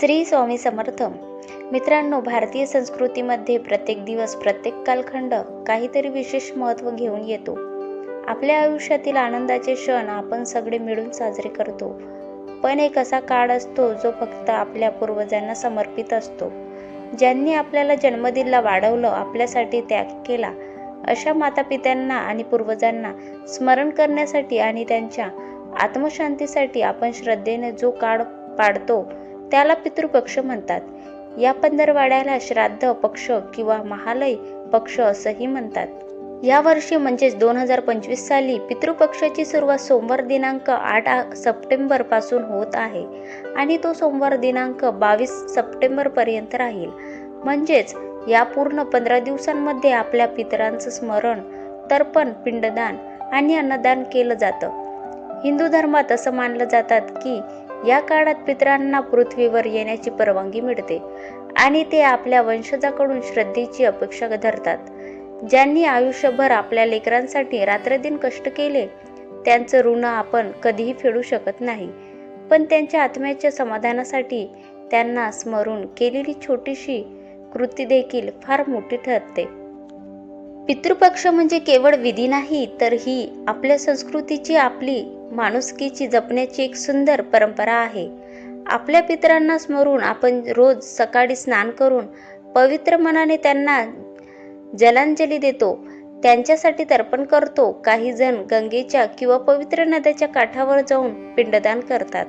श्री स्वामी समर्थ. मित्रांनो भारतीय संस्कृतीमध्ये प्रत्येक दिवस प्रत्येक कालखंड काहीतरी विशेष महत्त्व घेऊन येतो. आपल्या आयुष्यातील आनंदाचे क्षण आपण सगळे मिळून साजरे करतो. पण एक असा काळ असतो जो फक्त आपल्या पूर्वजांना समर्पित असतो. ज्यांनी आपल्याला जन्म दिला वाढवलं आपल्यासाठी त्याग केला अशा मातापित्यांना आणि पूर्वजांना स्मरण करण्यासाठी आणि त्यांच्या आत्मशांतीसाठी आपण श्रद्धेने जो काळ पाडतो त्याला पितृपक्ष म्हणतात. या पंधरवाड्याला श्राद्ध पक्ष किंवा महालय पक्ष असंही म्हणतात. या वर्षी म्हणजेच दोन हजार पंचवीस साली पितृपक्षाची सुरुवात सोमवार दिनांक आठ सप्टेंबरपासून होत आहे आणि तो सोमवार दिनांक बावीस सप्टेंबर पर्यंत राहील. म्हणजेच या पूर्ण पंधरा दिवसांमध्ये आपल्या पितरांचं स्मरण तर्पण पिंडदान आणि अन्नदान केलं जातं. हिंदू धर्मात असं मानलं जातात की या काळात पितरांना पृथ्वीवर येण्याची परवानगी मिळते आणि ते आपल्या वंशजाकडून श्रद्धेची अपेक्षा धरतात. ज्यांनी आयुष्यभर आपल्या लेकरांसाठी रात्रदिन कष्ट केले त्यांचं ऋण आपण कधीही फेडू शकत नाही. पण त्यांच्या आत्म्याच्या समाधानासाठी त्यांना स्मरून केलेली छोटीशी कृती देखील फार मोठी ठरते. पितृपक्ष म्हणजे केवळ विधी नाही तर ही आपल्या संस्कृतीची आपली माणुसकीची जपण्याची एक सुंदर परंपरा आहे. आपल्या पितरांना स्मरून आपण रोज सकाळी स्नान करून पवित्र मनाने त्यांना जलांजली देतो. त्यांच्यासाठी तर्पण करतो. काही जण गंगेच्या किंवा पवित्र नद्याच्या काठावर जाऊन पिंडदान करतात.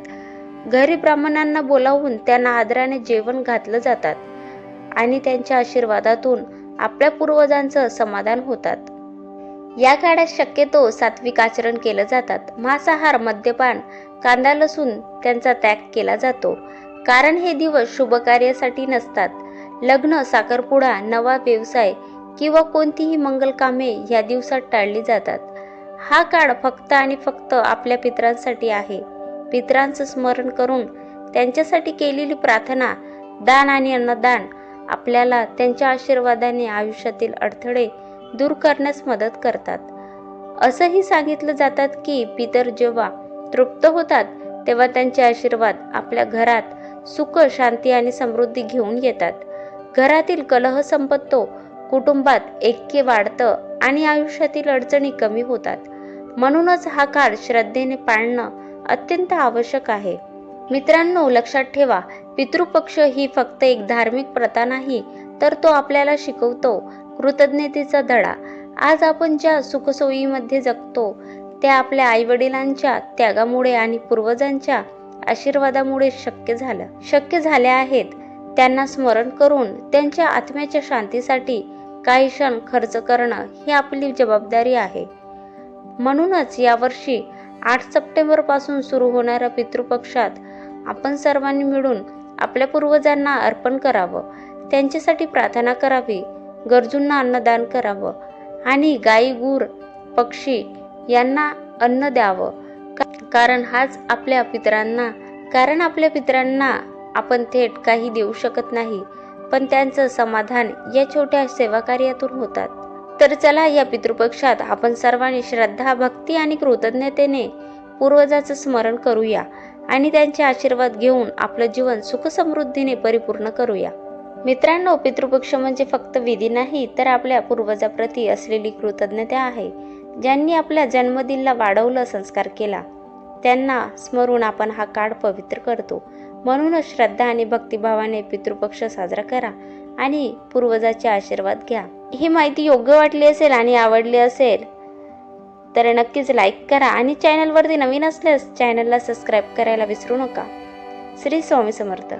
घरी ब्राह्मणांना बोलावून त्यांना आदराने जेवण घातलं जातात आणि त्यांच्या आशीर्वादातून आपल्या पूर्वजांचं समाधान होतात. या काळात शक्यतो सात्विक आचरण केलं जातात. मांसाहार मद्यपान कांदा लसूण त्यांचा त्याग केला जातो. कारण हे दिवस शुभ कार्यासाठी नसतात. लग्न साखरपुडा नवा व्यवसाय किंवा कोणतीही मंगल कामे या दिवसात टाळली जातात. हा काळ फक्त आणि फक्त आपल्या पितरांसाठी आहे. पितरांचं स्मरण करून त्यांच्यासाठी केलेली प्रार्थना दान आणि अन्नदान आपल्याला त्यांच्या आशीर्वादाने आयुष्यातील अडथळे दूर करण्यास मदत करतात. असंही सांगितलं जातात की पितर जेव्हा तृप्त होतात तेव्हा त्यांचे आशीर्वाद आपल्या घरात सुख शांती आणि समृद्धी घेऊन येतात. घरातील कलह संपत्तो कुटुंबात ऐक्य वाढतं आणि आयुष्यातील अडचणी कमी होतात. म्हणूनच हा काळ श्रद्धेने पाळणं अत्यंत आवश्यक आहे. मित्रांनो लक्षात ठेवा पितृपक्ष ही फक्त एक धार्मिक प्रथा नाही तर तो आपल्याला शिकवतो कृतज्ञतेचा धडा. आज आपण ज्या सुखसोयीमध्ये जगतो त्या आपल्या आईवडिलांच्या त्यागामुळे आणि पूर्वजांच्या आशीर्वादामुळे शक्य झालं. शक्य झाल्या आहेत. त्यांना स्मरण करून त्यांच्या आत्म्याच्या शांतीसाठी काही क्षण खर्च करणं ही आपली जबाबदारी आहे. म्हणूनच यावर्षी आठ सप्टेंबरपासून सुरू होणाऱ्या पितृपक्षात आपण सर्वांनी मिळून आपल्या पूर्वजांना अर्पण करावं. त्यांच्यासाठी प्रार्थना करावी. गरजूंना अन्नदान करावं. आणि गाई गुर पक्षी यांना अन्न द्यावं. कारण हाच आपल्या पितरांना कारण आपल्या पितरांना आपण थेट काही देऊ शकत नाही. पण त्यांचं समाधान या छोट्या सेवाकार्यातून होतात. तर चला या पितृपक्षात आपण सर्वांनी श्रद्धा भक्ती आणि कृतज्ञतेने पूर्वजाचं स्मरण करूया. आणि त्यांचे आशीर्वाद घेऊन आपलं जीवन सुखसमृद्धीने परिपूर्ण करूया. मित्रांनो पितृपक्ष म्हणजे फक्त विधी नाही तर आपल्या पूर्वजाप्रती असलेली कृतज्ञता आहे ज्यांनी आपल्या जन्मदिनला वाढवलं संस्कार केला. त्यांना स्मरून आपण हा काळ पवित्र करतो. म्हणूनच श्रद्धा आणि भक्तिभावाने पितृपक्ष साजरा करा आणि पूर्वजाचे आशीर्वाद घ्या. ही माहिती योग्य वाटली असेल आणि आवडली असेल तर नक्कीच लाईक करा आणि चॅनलवरती नवीन असल्यास चॅनलला सबस्क्राईब करायला विसरू नका. श्री स्वामी समर्थ.